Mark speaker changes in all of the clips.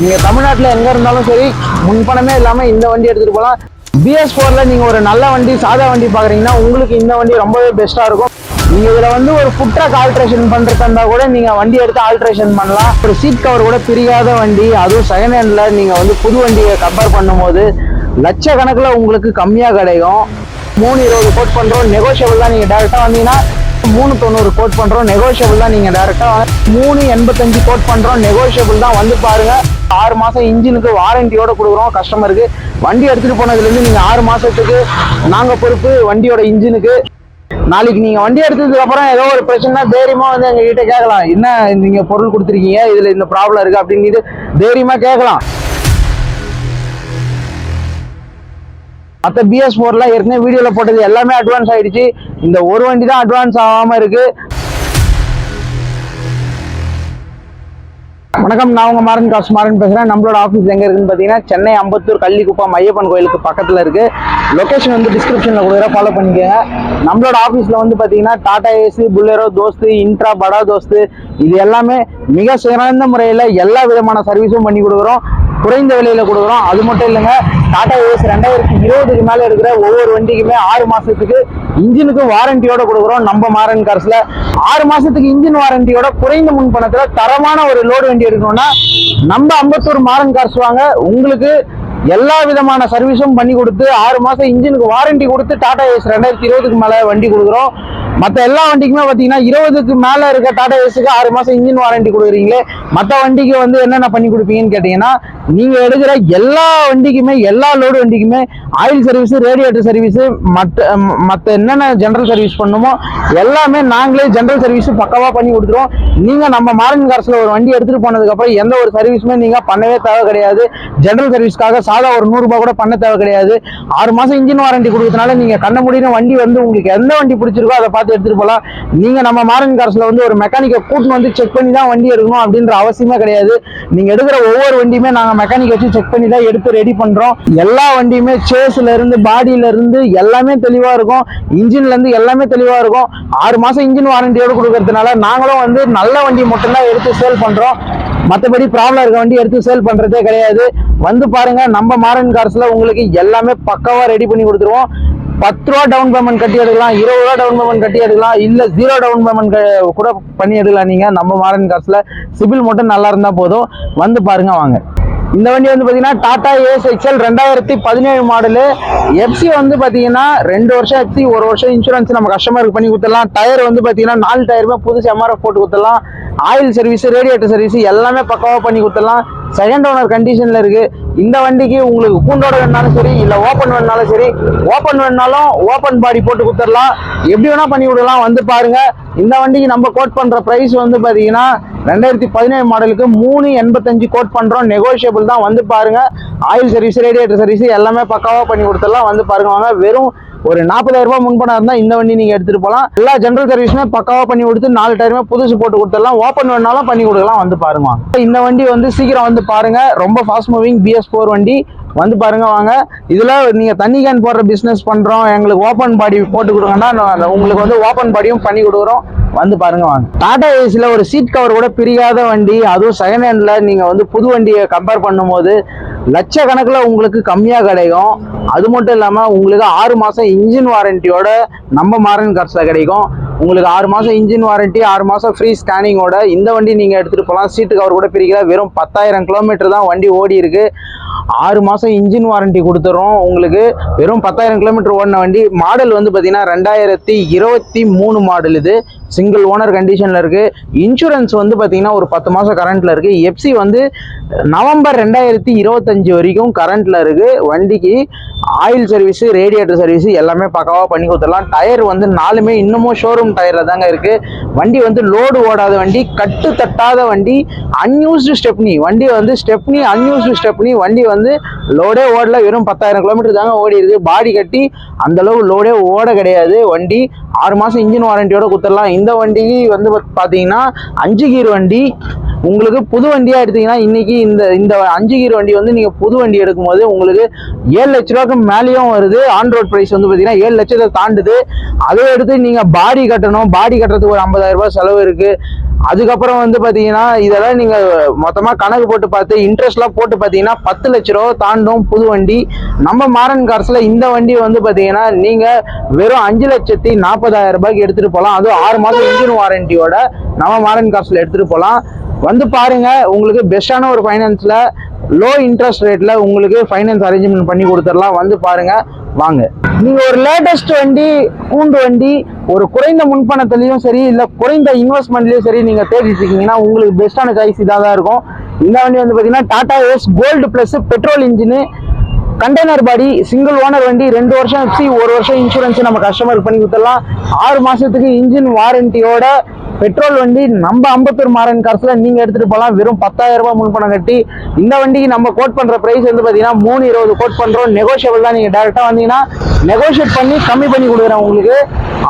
Speaker 1: நீங்கள் தமிழ்நாட்டில் எங்கே இருந்தாலும் சரி முன்பணமே இல்லாமல் இந்த வண்டி எடுத்துகிட்டு போகலாம் பிஎஸ் ஃபோரில் நீங்கள் ஒரு நல்ல வண்டி சாதா வண்டி பார்க்குறீங்கன்னா உங்களுக்கு இந்த வண்டி ரொம்பவே பெஸ்ட்டாக இருக்கும். நீங்கள் இதில் வந்து ஒரு ஃபுட் ஆல்ட்ரேஷன் பண்றதா இருந்தால் கூட நீங்கள் வண்டி எடுத்து ஆல்ட்ரேஷன் பண்ணலாம். ஒரு சீட் கவர் கூட பிரியாத வண்டி அதுவும் செகண்ட் ஹேண்டில் நீங்கள் வந்து புது வண்டியை கம்பேர் பண்ணும்போது லட்சக்கணக்கில் உங்களுக்கு கம்மியாக கிடைக்கும். மூணு இருபது கோட் பண்ணுறோம் நெகோஷியபிள் தான். டேரெக்டாக வந்தீங்கன்னா மூணு தொண்ணூறு கோட் பண்றோம் நெகோஷியபிள் தான். நீங்க டேரக்டா மூணு எண்பத்தஞ்சு கோட் பண்றோம் நெகோஷியபிள் தான். வந்து பாருங்க. ஆறு மாதம் இன்ஜினுக்கு வாரண்டியோட கொடுக்குறோம் கஸ்டமருக்கு வண்டி எடுத்துகிட்டு போனதுலேருந்து நீங்கள் ஆறு மாதத்துக்கு நாங்கள் பொறுப்பு வண்டியோட இன்ஜினுக்கு. நாளைக்கு நீங்கள் வண்டி எடுத்ததுக்கு அப்புறம் ஏதோ ஒரு பிரச்சனை தைரியமாக வந்து எங்கள் கிட்டே கேட்கலாம். என்ன நீங்கள் பொருள் கொடுத்துருக்கீங்க? இதில் இந்த ப்ராப்ளம் இருக்கு அப்படின்னு தைரியமாக கேட்கலாம். மற்ற பிஎஸ் ஃபோர்லாம் ஏற்கனவே வீடியோவில் போட்டது எல்லாமே அட்வான்ஸ் ஆகிடுச்சு இந்த ஒரு வண்டி தான் அட்வான்ஸ் ஆகாமல் இருக்குது வணக்கம் நான் உங்க மாறன் காசு மாறன் பேசுகிறேன் நம்மளோட ஆஃபீஸ் எங்கே இருக்குன்னு பார்த்தீங்கன்னா சென்னை அம்பத்தூர் கள்ளிக்குப்பம் ஐயப்பன் கோயிலுக்கு பக்கத்தில் இருக்குது லொக்கேஷன் வந்து டிஸ்கிரிப்ஷனில் கொடுக்குற ஃபாலோ பண்ணிக்கோங்க. நம்மளோட ஆஃபீஸில் வந்து பார்த்தீங்கன்னா Tata Ace Bolero Dost Intra Bada Dost இது எல்லாமே மிக சிறந்த முறையில் எல்லா விதமான சர்வீஸும் பண்ணி கொடுக்குறோம். குறைந்த விலையில கொடுக்குறோம். அது மட்டும் இல்லைங்க டாடா ஏஸ் ரெண்டாயிரத்தி இருபதுக்கு மேல இருக்கிற ஒவ்வொரு வண்டிக்குமே ஆறு மாசத்துக்கு இன்ஜினுக்கும் வாரண்டியோட கொடுக்குறோம். நம்ம மாறன் கார்ஸ்ல ஆறு மாசத்துக்கு இன்ஜின் வாரண்டியோட குறைந்த முன்பணத்துல தரமான ஒரு லோடு வண்டி எடுக்கணும்னா நம்ம அம்பத்தூர் மாறன் கார்ஸ் வாங்க உங்களுக்கு எல்லா விதமான சர்வீஸும் பண்ணி கொடுத்து ஆறு மாதம் இன்ஜினுக்கு வாரண்டி கொடுத்து டாடா ஏஸ் ரெண்டாயிரத்தி இருபதுக்கு மேலே வண்டி கொடுக்குறோம். மற்ற எல்லா வண்டிக்குமே பார்த்தீங்கன்னா இருபதுக்கு மேலே இருக்க டாடா ஏஸுக்கு ஆறு மாதம் இன்ஜின் வாரண்டி கொடுக்குறீங்களே மற்ற வண்டிக்கு வந்து என்னென்ன பண்ணி கொடுப்பீங்கன்னு கேட்டிங்கன்னா நீங்கள் எடுக்கிற எல்லா வண்டிக்குமே எல்லா லோடு வண்டிக்குமே ஆயில் சர்வீஸ் ரேடியேட்டர் சர்வீஸு மற்ற மற்ற என்னென்ன ஜென்ரல் சர்வீஸ் பண்ணுமோ எல்லாமே நாங்களே ஜென்ரல் சர்வீஸும் பக்கமாக பண்ணி கொடுத்துருவோம். நீங்கள் நம்ம மாரன் கார்ஸ்ல ஒரு வண்டி எடுத்துகிட்டு போனதுக்கப்புறம் எந்த ஒரு சர்வீஸுமே நீங்கள் பண்ணவே தேவை கிடையாது. ஜென்ரல் சர்வீஸ்க்காக சாதா ஒரு நூறுரூபா கூட பண்ண தேவை கிடையாது. ஆறு மாதம் இன்ஜின் வாரண்டி கொடுக்கறதுனால நீங்கள் கண்ண முடியும் வண்டி வந்து உங்களுக்கு எந்த வண்டி பிடிச்சிருக்கோ அதை பார்த்து எடுத்துகிட்டு போகலாம். நீங்கள் நம்ம மாரன் கார்ஸ்ல வந்து ஒரு மெக்கானிக்கை கூட்டின்னு வந்து செக் பண்ணி தான் வண்டி எடுக்கணும் அப்படின்ற அவசியமே கிடையாது. நீங்கள் எடுக்கிற ஒவ்வொரு வண்டியுமே நாங்கள் மெக்கானிக் வச்சு செக் பண்ணி தான் எடுத்து ரெடி பண்ணுறோம் எல்லா வண்டியுமே சேஸ்லேருந்து பாடியிலேருந்து எல்லாமே தெளிவாக இருக்கும். இன்ஜின்லேருந்து எல்லாமே தெளிவாக இருக்கும். ஆறு மாதம் இன்ஜின் வாரண்டியோட கொடுக்கறதுனால நாங்களும் வந்து நல்ல வண்டி மட்டும்தான் எடுத்து சேல் பண்ணுறோம் மற்றபடி ப்ராப்ளம் இருக்க வண்டி எடுத்து சேல் பண்ணுறதே கிடையாது. வந்து பாருங்க நம்ம நம்ம மாரன் கார்ஸ்ல உங்களுக்கு எல்லாமே பக்காவாக ரெடி பண்ணி கொடுத்துருவோம். பத்து ரூபா டவுன் பேமெண்ட் கட்டி எடுக்கலாம் இருபது ரூபா டவுன் பேமெண்ட் கட்டி எடுக்கலாம் இல்ல ஜீரோ டவுன் பேமெண்ட் கூட பண்ணி எடுக்கலாம் நீங்க. நம்ம மாரன் கார்ஸ்ல சிபில் மட்டும் நல்லா இருந்தா போதும். வந்து பாருங்க வாங்க. இந்த வண்டி வந்து பாத்தீங்கன்னா டாடா ஏஎஸ் எக்ஸ்எல் ரெண்டாயிரத்தி பதினேழு மாடலு எஃப்சி வந்து பாத்தீங்கன்னா ரெண்டு வருஷம் எஃப்சி ஒரு வருஷம் இன்சூரன்ஸ் நம்ம கஸ்டமருக்கு பண்ணி கொடுத்துடலாம். டயர் வந்து பாத்தீங்கன்னா நாலு டயருமே புதுசு எம்ஆர்எஃப் போட்டு கொடுத்துடலாம். ஆயில் சர்வீஸ் ரேடியேட்டர் சர்வீஸ் எல்லாமே பக்காவாக பண்ணி கொடுத்துடலாம். செகண்ட் ஓனர் கண்டிஷனில் இருக்கு. இந்த வண்டிக்கு உங்களுக்கு கூண்டோட வேணாலும் சரி இல்லை ஓப்பன் வேணாலும் சரி ஓப்பன் வேணாலும் ஓப்பன் பாடி போட்டு கொடுத்துடலாம். எப்படி வேணால் பண்ணி விடலாம் வந்து பாருங்க. இந்த வண்டிக்கு நம்ம கோட் பண்ணுற ப்ரைஸ் வந்து பார்த்தீங்கன்னா ரெண்டாயிரத்தி பதினேழு மாடலுக்கு மூணு எண்பத்தஞ்சு கோட் பண்ணுறோம் நெகோஷியபிள் தான். வந்து பாருங்க. ஆயில் சர்வீஸ் ரேடியேட்டர் சர்வீஸ் எல்லாமே பக்காவாக பண்ணி கொடுத்துடலாம். வந்து பாருங்க. வாங்க வெறும் ஒரு நாற்பதாயிரம் ரூபாய் முன்பணம் இருந்தா இந்த வண்டி நீங்க எடுத்துட்டு போகலாம் எல்லா ஜென்ரல் சர்வீஸுமே பக்காவா பண்ணி கொடுத்து நாலு டயருமே புதுசு போட்டு கொடுத்துடலாம். ஓப்பன் வேணாலும் பண்ணி கொடுக்கலாம். வந்து பாருங்க. இந்த வண்டி வந்து சீக்கிரம் வந்து பாருங்க. ரொம்ப ஃபாஸ்ட் மூவிங் பிஎஸ் ஃபோர் வண்டி. வந்து பாருங்க வாங்க. இதுல நீங்க தண்ணி கேன் போடுற பிசினஸ் பண்றோம். எங்களுக்கு ஓப்பன் பாடி போட்டு கொடுங்கன்னா நான் உங்களுக்கு வந்து ஓப்பன் பாடியும் பண்ணி கொடுக்குறோம். வந்து பாருங்க வாங்க. டாடா ஏசில ஒரு சீட் கவர் கூட பிரியாத வண்டி. அதுவும் செகண்ட் ஹேண்ட்ல நீங்க வந்து புது வண்டியை கம்பேர் பண்ணும்போது லட்சக்கணக்கில் உங்களுக்கு கம்மியாக கிடைக்கும். அது மட்டும் இல்லாமல் உங்களுக்கு ஆறு மாதம் இன்ஜின் வாரண்டியோட நம்ம மாறன் கார்ஸ்ல கிடைக்கும். உங்களுக்கு ஆறு மாதம் இன்ஜின் வாரண்டி ஆறு மாதம் ஃப்ரீ ஸ்கேனிங்கோட இந்த வண்டி நீங்கள் எடுத்துகிட்டு போகலாம். சீட்டு கவர் கூட பிரிக்கல வெறும் பத்தாயிரம் கிலோமீட்டர் தான் வண்டி ஓடி இருக்குது ஆறு மாதம் இன்ஜின் வாரண்டி கொடுத்துறோம். உங்களுக்கு வெறும் பத்தாயிரம் கிலோமீட்டர் ஓடின வண்டி. மாடல் வந்து பார்த்தீங்கன்னா ரெண்டாயிரத்தி இருபத்தி மூணு மாடல் இது. சிங்கிள் ஓனர் கண்டிஷனில் இருக்குது இன்சூரன்ஸ் வந்து பார்த்தீங்கன்னா ஒரு பத்து மாதம் கரண்ட்டில் இருக்குது எஃப்சி வந்து நவம்பர் ரெண்டாயிரத்தி இருபத்தஞ்சி வரைக்கும் கரண்ட்டில் இருக்குது வண்டிக்கு ஆயில் சர்வீஸு ரேடியேட்டர் சர்வீஸு எல்லாமே பக்கவாக பண்ணி கொடுத்துடலாம். டயர் வந்து நாலுமே இன்னமும் ஷோரூம் டயரில் தாங்க இருக்குது வண்டி வந்து லோடு ஓடாத வண்டி கட்டு தட்டாத வண்டி அன்யூஸ்டு ஸ்டெப்னி. வண்டி வந்து ஸ்டெப்னி அன்யூஸ்டு ஸ்டெப்னி. வண்டி வந்து லோடே ஓடல வெறும் பத்தாயிரம் கிலோமீட்டர் தாங்க ஓடிடுது. பாடி கட்டி அந்தளவு லோடே ஓட கிடையாது. வண்டி ஆறு மாதம் இன்ஜின் வாரண்டியோட கொடுத்துடலாம். இந்த வண்டி வந்து பார்த்தீங்கன்னா அஞ்சு கீர் வண்டி. உங்களுக்கு புது வண்டியாக எடுத்தீங்கன்னா இன்னைக்கு இந்த இந்த அஞ்சு கீர் வண்டி வந்து நீங்கள் புது வண்டி எடுக்கும்போது உங்களுக்கு ஏழு லட்ச ரூபாய்க்கு மேலேயும் வருது. ஆன் ரோட் ப்ரைஸ் வந்து பார்த்தீங்கன்னா ஏழு லட்சத்தை தாண்டுது. அதை எடுத்து நீங்கள் பாடி கட்டணும். பாடி கட்டுறதுக்கு ஒரு ஐம்பதாயிரம் ரூபாய் செலவு இருக்கு. அதுக்கப்புறம் வந்து பார்த்தீங்கன்னா இதெல்லாம் நீங்கள் மொத்தமாக கணக்கு போட்டு பார்த்து இன்ட்ரெஸ்ட்லாம் போட்டு பார்த்தீங்கன்னா பத்து லட்ச ரூபா தாண்டும் புது வண்டி. நம்ம மாறன் கார்ஸில் இந்த வண்டி வந்து பார்த்தீங்கன்னா நீங்கள் வெறும் அஞ்சு லட்சத்தி நாற்பதாயிரம் ரூபாய்க்கு எடுத்துகிட்டு போகலாம் அதுவும் ஆறு மாதம் இன்ஜின் வாரண்டியோட நம்ம மாடர்ன் காஸ்ட்ல எடுத்துகிட்டு போகலாம் வந்து பாருங்க உங்களுக்கு பெஸ்டான ஒரு ஃபைனான்ஸ்ல லோ இன்ட்ரெஸ்ட் ரேட்ல உங்களுக்கு ஃபைனான்ஸ் அரேஞ்ச்மெண்ட் பண்ணி கொடுத்துடலாம். வந்து பாருங்க வாங்க. நீங்க ஒரு லேட்டஸ்ட் வண்டி கூண்டு வண்டி ஒரு குறைந்த முன்பணத்திலையும் சரி இல்ல குறைந்த இன்வெஸ்ட்மெண்ட்லயும் சரி நீங்க தேடிட்டு இருக்கீங்கன்னா உங்களுக்கு பெஸ்டான சாய்ஸ் இதாக தான் இருக்கும். இந்த வண்டி வந்து பாத்தீங்கன்னா Tata Ace gold plus petrol engine container body single owner வண்டி ரெண்டு வருஷம் எஃப்சி ஒரு வருஷம் இன்சூரன்ஸ் நம்ம கஸ்டமர் பண்ணி கொடுத்துடலாம். ஆறு மாதத்துக்கு இன்ஜின் வாரண்டியோட பெட்ரோல் வண்டி நம்ம அம்பத்தூர் மாறன் காசுல நீங்கள் எடுத்துகிட்டு போகலாம் வெறும் பத்தாயிரம் ரூபாய் முன்பணம் கட்டி இந்த வண்டிக்கு நம்ம கோட் பண்ணுற ப்ரைஸ் வந்து பார்த்தீங்கன்னா மூணு இருபது கோட் பண்ணுறோம் நெகோஷியபிள் தான். நீங்கள் டேரெக்டாக வந்தீங்கன்னா நெகோஷியேட் பண்ணி கம்மி பண்ணி கொடுக்குறேன் உங்களுக்கு.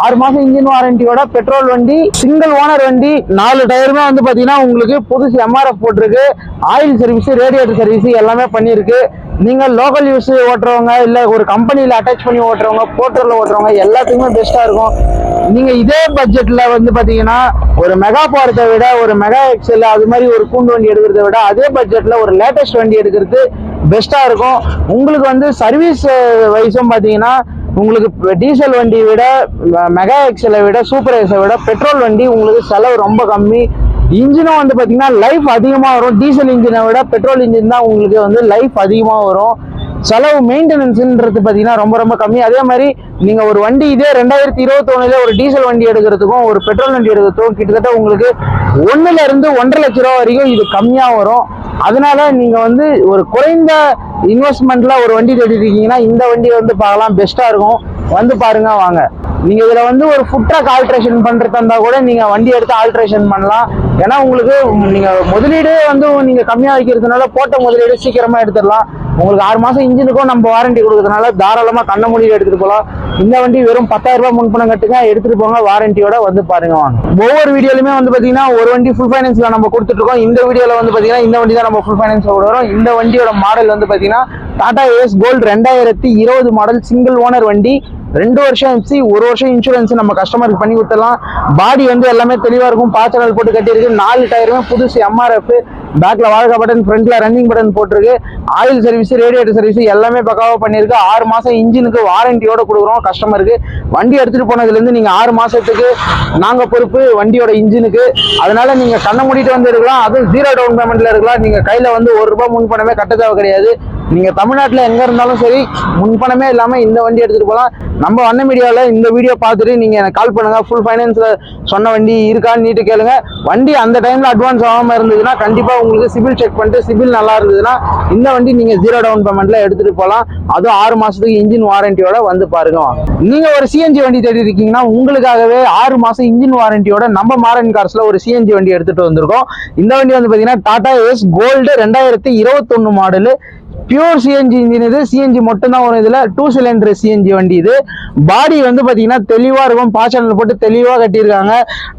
Speaker 1: ஆறு மாதம் இன்ஜின் வாரண்டியோட பெட்ரோல் வண்டி சிங்கிள் ஓனர் வண்டி நாலு டயருமே வந்து பார்த்தீங்கன்னா உங்களுக்கு புதுசு எம்ஆர்எஃப் போட்டிருக்கு. ஆயில் சர்வீஸ் ரேடியேட்டர் சர்வீஸ் எல்லாமே பண்ணியிருக்கு. நீங்கள் லோக்கல் யூஸ் ஓட்டுறவங்க இல்லை ஒரு கம்பெனியில் அட்டாச் பண்ணி ஓட்டுறவங்க போர்ட்டரில் ஓட்டுறவங்க எல்லாத்துக்குமே பெஸ்ட்டாக இருக்கும். நீங்கள் இதே பட்ஜெட்டில் வந்து பார்த்தீங்கன்னா ஒரு மெகா பார்க்கை விட ஒரு மெகா எக்ஸல் அது மாதிரி ஒரு கூண்டு வண்டி எடுக்கிறத விட அதே பட்ஜெட்டில் ஒரு லேட்டஸ்ட் வண்டி எடுக்கிறது பெஸ்ட்டாக இருக்கும். உங்களுக்கு வந்து சர்வீஸ் வைஸும் பார்த்தீங்கன்னா உங்களுக்கு டீசல் வண்டியை விட மெகா எக்ஸலை விட சூப்பர் எக்ஸை விட பெட்ரோல் வண்டி உங்களுக்கு செலவு ரொம்ப கம்மி. இன்ஜினும் வந்து பார்த்தீங்கன்னா லைஃப் அதிகமாக வரும். டீசல் இன்ஜினை விட பெட்ரோல் இன்ஜின் தான் உங்களுக்கு வந்து லைஃப் அதிகமாக வரும். செலவு மெயின்டெனன்ஸுன்றது பார்த்தீங்கன்னா ரொம்ப ரொம்ப கம்மி. அதே மாதிரி நீங்கள் ஒரு வண்டி இதே ரெண்டாயிரத்தி இருபத்தொன்னுல ஒரு டீசல் வண்டி எடுக்கிறதுக்கும் ஒரு பெட்ரோல் வண்டி எடுக்கிறதுக்கும் கிட்டத்தட்ட உங்களுக்கு ஒன்றுலேருந்து ஒன்றரை லட்ச ரூபா வரைக்கும் இது கம்மியாக வரும். அதனால நீங்கள் வந்து ஒரு குறைந்த இன்வெஸ்ட்மெண்ட்டில் ஒரு வண்டி தேடிருக்கீங்கன்னா இந்த வண்டி வந்து பார்க்கலாம். பெஸ்ட்டாக இருக்கும். வந்து பாருங்க வாங்க. நீங்க இதுல வந்து ஒரு ஃபுட் ட்ரக் ஆல்ட்ரேஷன் பண்றதா இருந்தா கூட நீங்க வண்டி எடுத்து ஆல்ட்ரேஷன் பண்ணலாம். ஏன்னா உங்களுக்கு நீங்க முதலீடு வந்து நீங்க கம்மியா வைக்கிறதுனால போட்ட முதலீடு சீக்கிரமா எடுத்துடலாம். உங்களுக்கு ஆறு மாசம் இன்ஜினுக்கும் நம்ம வாரண்டி கொடுக்கறதுனால தாராளமா கண்ண முடியில் எடுத்துட்டு போகலாம் இந்த வண்டி வெறும் பத்தாயிரம் ரூபாய் முன்பணம் கட்டுங்க எடுத்துட்டு போங்க வாரண்டியோட வந்து பாருங்க வாங்க. ஒவ்வொரு வீடியோலுமே வந்து பாத்தீங்கன்னா ஒரு வண்டி ஃபுல் ஃபைனான்ஸ்ல நம்ம கொடுத்துட்டு இருக்கோம். இந்த வீடியோல வந்து பாத்தீங்கன்னா இந்த வண்டி தான் நம்ம ஃபுல் ஃபைனான்ஸ்ல கொடுக்குறோம் இந்த வண்டியோட மாடல் வந்து பாத்தீங்கன்னா டாடா ஏஸ் கோல்டு ரெண்டாயிரத்தி இருபது மாடல் சிங்கிள் ஓனர் வண்டி. ரெண்டு வருஷம் எஃப்சி ஒரு வருஷம் இன்சூரன்ஸ் நம்ம கஸ்டமருக்கு பண்ணி கொடுத்துடலாம். பாடி வந்து எல்லாமே தெளிவாக இருக்கும். பாச்சனல் போட்டு கட்டியிருக்கு. நாலு டயருமே புதுசு எம்ஆர்எஃப் பேக்கில் வாழ்க்கை பட்டன் ஃப்ரண்ட்ல ரன்னிங் பட்டன் போட்டிருக்கு. ஆயில் சர்வீஸ் ரேடியேட்டர் சர்வீஸ் எல்லாமே பக்காவாக பண்ணியிருக்கு. ஆறு மாதம் இன்ஜினுக்கு வாரண்டியோட கொடுக்குறோம் கஸ்டமருக்கு வண்டி எடுத்துகிட்டு போனதுலேருந்து நீங்கள் ஆறு மாதத்துக்கு நாங்கள் பொறுப்பு வண்டியோட இன்ஜினுக்கு. அதனால் நீங்கள் கண்ணை மூடிட்டு வந்து இருக்கலாம். அதுவும் ஜீரோ டவுன் பேமெண்ட்டில் இருக்கலாம். நீங்கள் கையில் வந்து ஒரு ரூபாய் முன்பணமே கட்ட தேவை கிடையாது. நீங்க தமிழ்நாட்டில் எங்க இருந்தாலும் சரி முன்பணமே இல்லாம இந்த வண்டி எடுத்துட்டு போகலாம் நம்ம வண்ண மீடியாவில் இந்த வீடியோ பார்த்துட்டு நீங்க எனக்கு கால் பண்ணுங்க. ஃபுல் ஃபைனான்ஸ்ல சொன்ன வண்டி இருக்கான்னு நீட்டு கேளுங்க. வண்டி அந்த டைம்ல அட்வான்ஸ் ஆகாம இருந்ததுன்னா கண்டிப்பா உங்களுக்கு சிபில் செக் பண்ணிட்டு சிபில் நல்லா இருந்ததுன்னா இந்த வண்டி நீங்க ஜீரோ டவுன் பேமெண்ட்ல எடுத்துட்டு போகலாம் அதுவும் ஆறு மாசத்துக்கு இன்ஜின் வாரண்டியோட வந்து பாருங்க. நீங்கள் நீங்க ஒரு சிஎன்ஜி வண்டி தேடி இருக்கீங்கன்னா உங்களுக்காகவே ஆறு மாசம் இன்ஜின் வாரண்டியோட நம்ம மாரன் கார்ஸ்ல ஒரு சிஎன்ஜி வண்டி எடுத்துட்டு வந்திருக்கோம். இந்த வண்டி வந்து பாத்தீங்கன்னா டாடா எஸ் கோல்டு ரெண்டாயிரத்தி இருபத்தொன்னு மாடலு பியூர் சிஎன்ஜி இன்ஜின் இது. சிஎன்ஜி மட்டும்தான் வரும் இதில். டூ சிலிண்டர் சிஎன்ஜி வண்டி இது. பாடி வந்து பார்த்தீங்கன்னா தெளிவாக இருக்கும். பாச்சனில் போட்டு தெளிவாக கட்டியிருக்காங்க.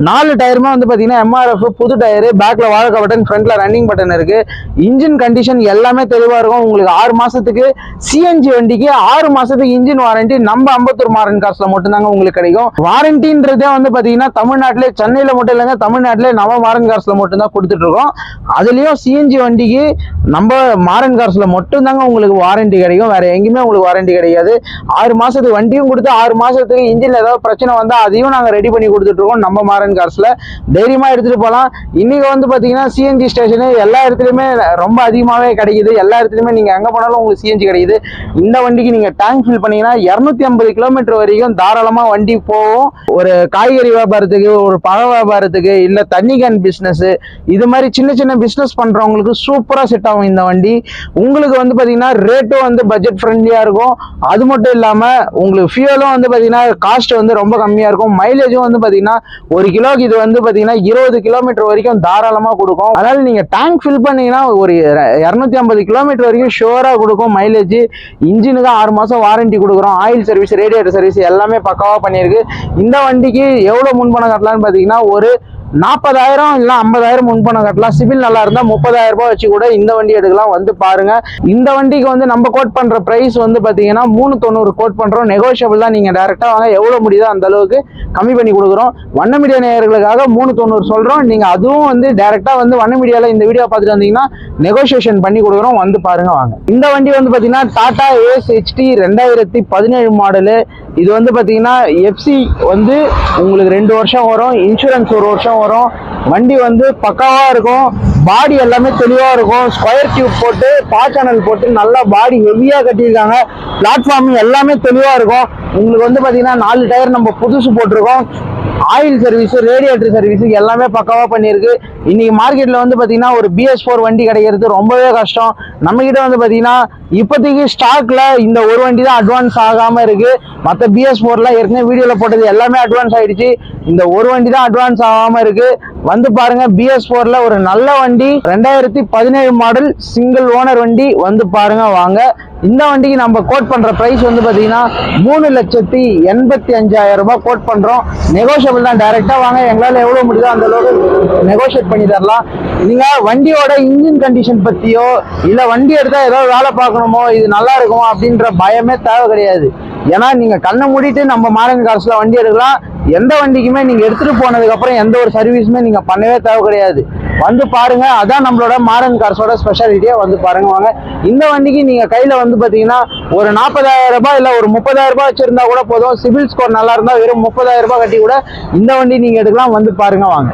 Speaker 1: நாலு டயருமே வந்து பார்த்தீங்கன்னா எம்ஆர்எஃப் புது டயரு பேக்கில் வாழக்க பட்டன் ஃப்ரண்ட்ல ரன்னிங் பட்டன் இருக்குது இன்ஜின் கண்டிஷன் எல்லாமே தெளிவாக இருக்கும். உங்களுக்கு ஆறு மாதத்துக்கு சிஎன்ஜி வண்டிக்கு ஆறு மாதத்துக்கு இன்ஜின் வாரண்டி நம்ம ஐம்பத்தூர் மாரன் காசில் மட்டும்தாங்க உங்களுக்கு கிடைக்கும். வாரண்டின்றதே வந்து பார்த்தீங்கன்னா தமிழ்நாட்டிலே சென்னையில் மட்டும் இல்லைங்க தமிழ்நாட்டிலே நம்ம மாரன் காசில் மட்டும்தான் கொடுத்துட்ருக்கோம் அதுலேயும் சிஎன்ஜி வண்டிக்கு நம்ம மாரன் மட்டும் மட்டும்தாங்க உங்களுக்கு வாரண்டி கிடைக்கும். வேற எங்கேயுமே உங்களுக்கு வாரண்டி கிடையாது. ஆறு மாசத்துக்கு வண்டியும் கொடுத்து ஆறு மாசத்துக்கு இன்ஜின்ல ஏதாவது பிரச்சனை வந்தா அதையும் நாங்க ரெடி பண்ணி கொடுத்துட்டு இருக்கோம். நம்ம மாறன் காசில் தைரியமா எடுத்துட்டு போகலாம் இன்னைக்கு வந்து பாத்தீங்கன்னா சிஎன்ஜி ஸ்டேஷனு எல்லா இடத்துலயுமே ரொம்ப அதிகமாகவே கிடைக்குது. எல்லா இடத்துலயுமே நீங்க எங்க போனாலும் உங்களுக்கு சிஎன்ஜி கிடைக்குது. இந்த வண்டிக்கு நீங்க டேங்க் ஃபில் பண்ணீங்கன்னா இரநூத்தி ஐம்பது கிலோமீட்டர் வரைக்கும் தாராளமா வண்டி போகும். ஒரு காய்கறி வியாபாரத்துக்கு ஒரு பழ வியாபாரத்துக்கு இல்ல தண்ணி கேன் பிசினஸ் இது மாதிரி சின்ன சின்ன பிசினஸ் பண்றவங்களுக்கு சூப்பரா செட் ஆகும் இந்த வண்டி. உங்களுக்கு வந்து பார்த்தீங்கன்னா ரேட்டும் வந்து பட்ஜெட் ஃப்ரெண்ட்லியாக இருக்கும். அது மட்டும் இல்லாமல் உங்களுக்கு ஃபியூலும் வந்து பார்த்தீங்கன்னா காஸ்ட் வந்து ரொம்ப கம்மியாக இருக்கும். மைலேஜும் வந்து பார்த்தீங்கன்னா ஒரு கிலோக்கு இது வந்து பார்த்தீங்கன்னா இருபது கிலோமீட்டர் வரைக்கும் தாராளமாக கொடுக்கும். அதனால் நீங்கள் டேங்க் ஃபில் பண்ணீங்கன்னா ஒரு இரநூத்தி ஐம்பது கிலோமீட்டர் வரைக்கும் ஷுவராக கொடுக்கும் மைலேஜ் இன்ஜினுக்கு ஆறு மாதம் வாரண்டி கொடுக்குறோம். ஆயில் சர்வீஸ் ரேடியேட்டர் சர்வீஸ் எல்லாமே பக்காவாக பண்ணியிருக்கு. இந்த வண்டிக்கு எவ்வளோ முன்பணம் கட்டலாம்னு பார்த்தீங்கன்னா ஒரு நாற்பதாயிரம் இல்லை ஐம்பதாயிரம் முன்பணம் கட்டலாம். சிவில் நல்லா இருந்தால் முப்பதாயிரம் ரூபாய் வச்சு கூட இந்த வண்டி எடுக்கலாம் வந்து பாருங்க. இந்த வண்டிக்கு வந்து நம்ம கோட் பண்ணுற ப்ரைஸ் வந்து பார்த்தீங்கன்னா மூணு தொண்ணூறு கோட் பண்ணுறோம் நெகோஷியபிள் தான் நீங்கள் டேரெக்டாக வாங்க. எவ்வளோ முடியுதோ அந்த அளவுக்கு கம்மி பண்ணி கொடுக்குறோம். வண்ண மீடியா நேயர்களுக்காக மூணு தொண்ணூறு சொல்கிறோம் நீங்கள் அதுவும் வந்து டேரெக்டாக வந்து வண்ண மீடியாவில் இந்த வீடியோ பார்த்துட்டு வந்தீங்கன்னா நெகோசியேஷன் பண்ணி கொடுக்குறோம். வந்து பாருங்க வாங்க. இந்த வண்டி வந்து பார்த்தீங்கன்னா டாடா ஏஸ் ஹெச்டி ரெண்டாயிரத்தி பதினேழு மாடலு இது வந்து பார்த்தீங்கன்னா எஃப்சி வந்து உங்களுக்கு ரெண்டு வருஷம் வரும். இன்சூரன்ஸ் ஒரு வருஷம் வரும். வண்டி வந்து பக்காவாக இருக்கும். பாடி எல்லாமே தெளிவாக இருக்கும். ஸ்கொயர் டியூப் போட்டு பா சேனல் போட்டு நல்லா பாடி ஹெவியாக கட்டியிருக்காங்க. பிளாட்ஃபார்ம் எல்லாமே தெளிவாக இருக்கும். உங்களுக்கு வந்து பார்த்தீங்கன்னா நாலு டயர் நம்ம புதுசு போட்டிருக்கோம். ஆயில் சர்வீஸு ரேடியேட்டர் சர்வீஸு எல்லாமே பக்காவாக பண்ணியிருக்கு. இன்றைக்கி மார்க்கெட்டில் வந்து பார்த்திங்கன்னா ஒரு பிஎஸ் ஃபோர் வண்டி கிடைக்கிறது ரொம்பவே கஷ்டம். நம்மக்கிட்ட வந்து பார்த்திங்கன்னா இப்போதைக்கு ஸ்டாக்கில் இந்த ஒரு வண்டி தான் அட்வான்ஸ் ஆகாமல் இருக்குது மற்ற பிஎஸ் ஃபோர்லாம் ஏற்கனவே வீடியோவில் போட்டது எல்லாமே அட்வான்ஸ் ஆகிடுச்சு இந்த ஒரு வண்டி தான் அட்வான்ஸ் ஆகாமல் இருக்குது வந்து பாருங்க பிஎஸ் போர்ல ஒரு நல்ல வண்டி ரெண்டாயிரத்தி பதினேழு மாடல் சிங்கிள் ஓனர் வண்டி வந்து பாருங்க வாங்க. இந்த வண்டிக்கு நம்ம கோட் பண்ற பிரைஸ் வந்து பாத்தீங்கன்னா மூணு லட்சத்தி எண்பத்தி அஞ்சாயிரம் ரூபாய் கோட் பண்றோம். நெகோஷியபிள் தான் டைரக்டா வாங்க. எங்களால எவ்வளவு முடியுதோ அந்த அளவுக்கு நெகோஷியேட் பண்ணி தரலாம். நீங்க வண்டியோட இன்ஜின் கண்டிஷன் பத்தியோ இல்ல வண்டி எடுத்தா ஏதாவது வேலை பார்க்கணுமோ இது நல்லா இருக்கும் அப்படின்ற பயமே தேவை கிடையாது. ஏன்னா நீங்க கண்ணை மூடிட்டு நம்ம மாரன் காசுல வண்டி எடுக்கலாம். எந்த வண்டிக்குமே நீங்க எடுத்துட்டு போனதுக்கு அப்புறம் எந்த ஒரு சர்வீஸுமே நீங்க பண்ணவே தேவை கிடையாது. வந்து பாருங்க அதான் நம்மளோட மாடர்ன் கார்ஸோட ஸ்பெஷாலிட்டியா வந்து பாருங்க வாங்க. இந்த வண்டிக்கு நீங்க கையில வந்து பாத்தீங்கன்னா ஒரு நாற்பதாயிரம் ரூபாய் இல்ல ஒரு முப்பதாயிரம் ரூபாய் வச்சிருந்தா கூட போதும். சிபில் ஸ்கோர் நல்லா இருந்தா வெறும் முப்பதாயிரம் ரூபாய் கட்டி கூட இந்த வண்டி நீங்க எடுக்கலாம் வந்து பாருங்க வாங்க.